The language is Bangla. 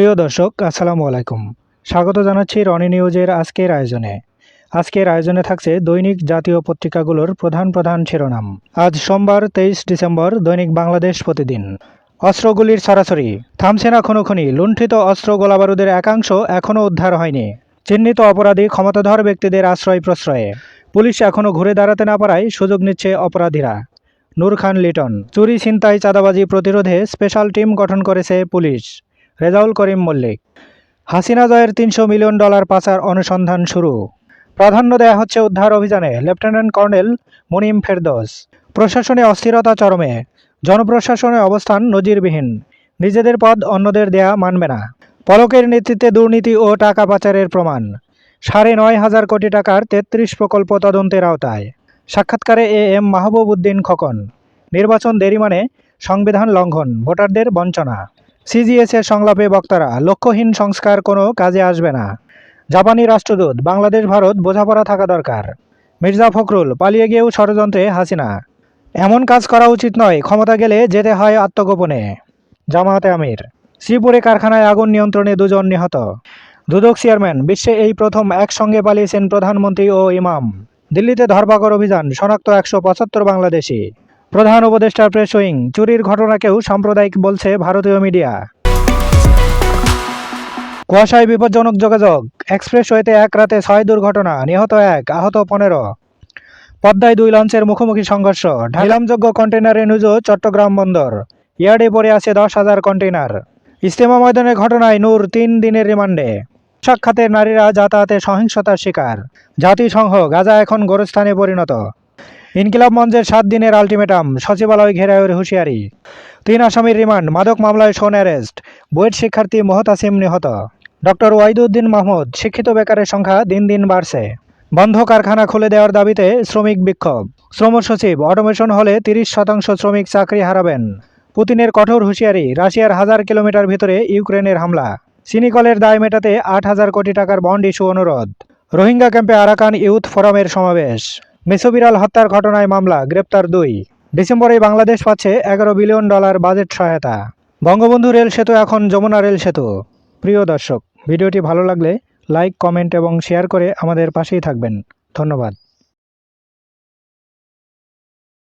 প্রিয় দর্শক, আসসালামু আলাইকুম। স্বাগত জানাচ্ছি রনি নিউজের আজকের আয়োজনে। আজকের আয়োজনে থাকছে দৈনিক জাতীয় পত্রিকাগুলোর প্রধান প্রধান শিরোনাম। আজ সোমবার, তেইশ ডিসেম্বর, দৈনিক বাংলাদেশ প্রতিদিন। অস্ত্রগুলির সরাসরি, থামছে না খুনোখুনি, লুণ্ঠিত অস্ত্র গোলাবারুদের একাংশ এখনও উদ্ধার হয়নি। চিহ্নিত অপরাধী ক্ষমতাধর ব্যক্তিদের আশ্রয় প্রশ্রয়ে। পুলিশ এখনও ঘুরে দাঁড়াতে না পারায় সুযোগ নিচ্ছে অপরাধীরা। নূর খান লিটন, চুরি, ছিনতাই, চাঁদাবাজি প্রতিরোধে স্পেশাল টিম গঠন করেছে পুলিশ। রেজাউল করিম মল্লিক। হাসিনা জয়ের তিনশো মিলিয়ন ডলার পাচার অনুসন্ধান শুরু। প্রাধান্য দেয়া হচ্ছে উদ্ধার অভিযানে লেফটেন্যান্ট কর্নেল মুনিম ফেরদোস। প্রশাসনে অস্থিরতা চরমে। জনপ্রশাসনের অবস্থান নজিরবিহীন। নিজেদের পদ অন্যদের দেয়া মানবে না। পলকের নেতৃত্বে দুর্নীতি ও টাকা পাচারের প্রমাণ। সাড়ে নয় হাজার কোটি টাকার তেত্রিশ প্রকল্প তদন্তের আওতায়। সাক্ষাৎকারে এ এম মাহবুব উদ্দিন খকন। নির্বাচন দেরি মানে সংবিধান লঙ্ঘন, ভোটারদের বঞ্চনা। সিজিএস এর সংলাপে বক্তারা, লক্ষ্যহীন সংস্কার কোনো কাজে আসবে না। জাপানি রাষ্ট্রদূত, বাংলাদেশ, ভারত, বোঝাপড়া থাকা দরকার। মির্জা ফখরুল, পালিয়ে গিয়েও ষড়যন্ত্রে হাসিনা। এমন কাজ করা উচিত নয়, ক্ষমতা গেলে যেতে হয় আত্মগোপনে। জামায়াতে আমির, শ্রীপুরে কারখানায় আগুন নিয়ন্ত্রণে দুজন নিহত। দুদক চেয়ারম্যান, বিশ্বে এই প্রথম একসঙ্গে পালিয়েছেন প্রধানমন্ত্রী ও ইমাম। দিল্লিতে ধরপাকড় অভিযান, শনাক্ত একশো পঁচাত্তর বাংলাদেশি। প্রধান উপদেষ্টা প্রেস উইং চুরির ঘটনাকেও সাম্প্রদায়িক বলছে ভারতীয় মিডিয়া। কুয়াশায় বিপজ্জনক যোগাযোগ, এক্সপ্রেসওয়েতে এক রাতে ছয় দুর্ঘটনা, নিহত এক, আহত পনেরো। পদ্মায় দুই লঞ্চের মুখোমুখি সংঘর্ষ ঢাইলামযোগ্য কন্টেনারে নুজো চট্টগ্রাম বন্দর। ইয়ার্ডে পড়ে আছে দশ হাজার কন্টেনার ইস্তেমা ময়দানের ঘটনায় নূর তিন দিনের রিমান্ডে। সাক্ষাতের নারীরা যাতায়াতে সহিংসতার শিকার। জাতিসংঘ, গাজা এখন গোরস্থানে পরিণত। ইনকিলাব মঞ্চের সাত দিনের আলটিমেটাম, সচিবালয় ঘেরাওয়ের হুঁশিয়ারি। তিন আসামির রিমান্ড, মাদক মামলায় সোন অ্যারেস্ট, বুয়েট শিক্ষার্থী মোহতাসিম নিহত। ডক্টর ওয়াইদুদ্দিন মাহমুদ, শিক্ষিত বেকারের সংখ্যা দিন দিন বাড়ছে। বন্ধ কারখানা খুলে দেওয়ার দাবিতে শ্রমিক বিক্ষোভ। শ্রম সচিব, অটোমেশন হলে তিরিশ শতাংশ শ্রমিক চাকরি হারাবেন। পুতিনের কঠোর হুঁশিয়ারি, রাশিয়ার হাজার কিলোমিটার ভিতরে ইউক্রেনের হামলা। সিনিকলের দায় মেটাতে আট হাজার কোটি টাকার বন্ড ইস্যু অনুরোধ। রোহিঙ্গা ক্যাম্পে আরাকান ইউথ ফোরামের সমাবেশ। মেসোবিরাল হত্যার ঘটনায় মামলা, গ্রেপ্তার দুই। ডিসেম্বরে বাংলাদেশ পাচ্ছে এগারো বিলিয়ন ডলার বাজেট সহায়তা। বঙ্গবন্ধু রেল সেতু এখন যমুনা রেল সেতু। প্রিয় দর্শক, ভিডিওটি ভালো লাগলে লাইক, কমেন্ট এবং শেয়ার করে আমাদের পাশেই থাকবেন। ধন্যবাদ।